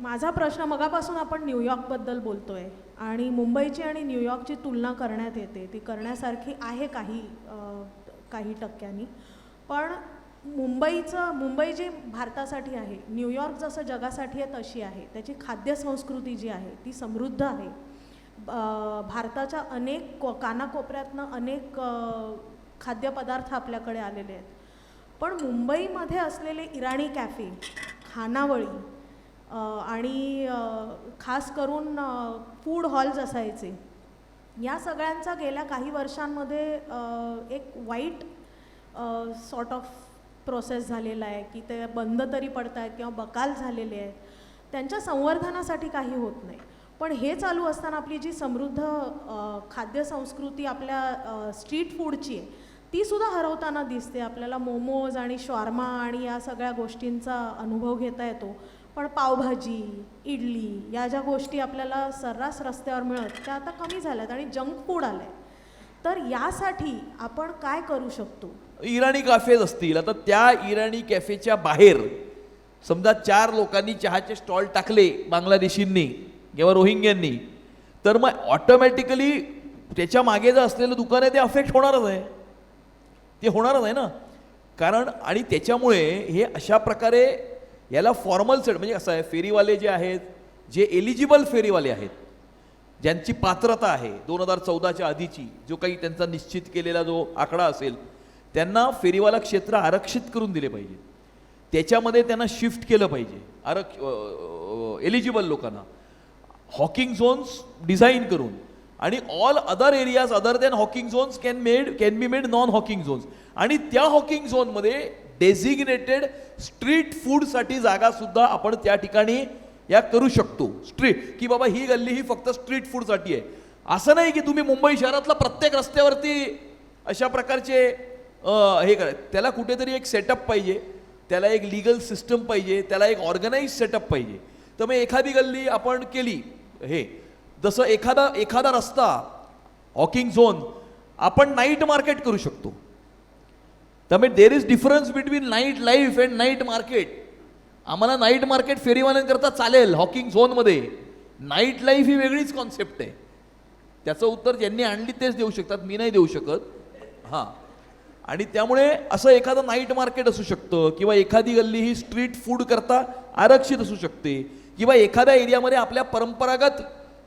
माझा प्रश्न मगापासून आपण न्यूयॉर्कबद्दल बोलतो आहे आणि मुंबईची आणि न्यूयॉर्कची तुलना करण्यात येते. ती करण्यासारखी आहे काही काही टक्क्यांनी. पण मुंबईचं मुंबई जी भारतासाठी आहे न्यूयॉर्क जसं जगासाठी आहे तशी आहे. त्याची खाद्यसंस्कृती जी आहे ती समृद्ध आहे. भारताच्या अनेक को कानाकोपऱ्यातनं अनेक खाद्यपदार्थ आपल्याकडे आलेले आहेत. पण मुंबईमध्ये असलेले इराणी कॅफे खानावळी आणि खास करून फूड हॉल्स असायचे. या सगळ्यांचा गेल्या काही वर्षांमध्ये एक वाईट सॉर्ट ऑफ प्रोसेस झालेला आहे की ते बंद तरी पडत आहेत किंवा बकाल झालेले आहेत. त्यांच्या संवर्धनासाठी काही होत नाही. पण हे चालू असताना आपली जी समृद्ध खाद्य खाद्यसंस्कृती आपल्या स्ट्रीट फूडची आहे तीसुद्धा हरवताना दिसते. आपल्याला मोमोज आणि शॉर्मा आणि या सगळ्या गोष्टींचा अनुभव घेता येतो. पण पावभाजी इडली या ज्या गोष्टी आपल्याला सर्रास रस्त्यावर मिळत त्या आता कमी झाल्यात आणि जंक फूड आलं आहे तर यासाठी आपण काय करू शकतो? इराणी कॅफेज असतील. आता त्या इराणी कॅफेच्या बाहेर समजा चार लोकांनी चहाचे स्टॉल टाकले बांगलादेशींनी किंवा रोहिंग्यांनी तर मग ऑटोमॅटिकली त्याच्यामागे जर असलेलं दुकान आहे ते अफेक्ट होणारच आहे. ते होणारच आहे ना? कारण आणि त्याच्यामुळे हे अशा प्रकारे याला फॉर्मल सेट म्हणजे कसं आहे फेरीवाले जे आहेत जे एलिजिबल फेरीवाले आहेत ज्यांची पात्रता आहे दोन हजार चौदाच्या आधीची जो काही त्यांचा निश्चित केलेला जो आकडा असेल त्यांना फेरीवाला क्षेत्र आरक्षित करून दिले पाहिजे. त्याच्यामध्ये त्यांना शिफ्ट केलं पाहिजे आरक्ष एलिजिबल लोकांना. हॉकिंग झोन्स डिझाईन करून आणि all other areas other than hawking zones can made can be made non hawking zones आणि त्या हॉकिंग झोनमध्ये डेझिग्नेटेड स्ट्रीट फूडसाठी जागासुद्धा आपण त्या ठिकाणी या करू शकतो. स्ट्रीट की बाबा ही गल्ली ही फक्त स्ट्रीट फूडसाठी आहे. असं नाही की तुम्ही मुंबई शहरातला प्रत्येक रस्त्यावरती अशा प्रकारचे हे करा. त्याला कुठेतरी एक सेटअप पाहिजे. त्याला एक लिगल सिस्टम पाहिजे. त्याला एक ऑर्गनाईज सेटअप पाहिजे. तर मग एखादी गल्ली आपण केली हे. जसं एखादा एखादा रस्ता हॉकिंग झोन आपण नाईट मार्केट करू शकतो. त्यामुळे there is difference between night life and night market आम्हाला नाईट मार्केट फेरीवाल्यांकरता चालेल हॉकिंग झोनमध्ये नाईट लाईफ ही वेगळीच कॉन्सेप्ट आहे. त्याचं उत्तर ज्यांनी आणली तेच देऊ शकतात मी नाही देऊ शकत. हां. आणि त्यामुळे असं एखादं नाईट मार्केट असू शकतं किंवा एखादी गल्ली ही स्ट्रीट फूड करता आरक्षित असू शकते किंवा एखाद्या एरियामध्ये आपल्या परंपरागत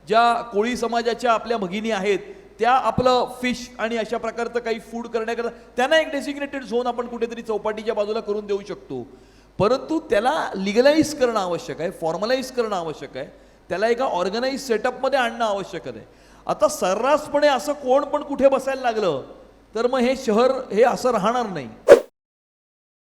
ज्या कोळी समाजाच्या आपल्या भगिनी आहेत त्या आपलं फिश आणि अशा प्रकारचं काही फूड करण्याकरता त्यांना एक डेसिग्नेटेड झोन आपण कुठेतरी चौपाटीच्या बाजूला करून देऊ शकतो. परंतु त्याला लिगलाईज करणं आवश्यक आहे फॉर्मलाईज करणं आवश्यक आहे. त्याला एका ऑर्गनाईज सेटअपमध्ये आणणं आवश्यक आहे. आता सर्रासपणे असं कोण पण कुठे बसायला लागलं तर मग हे शहर हे असं राहणार नाही.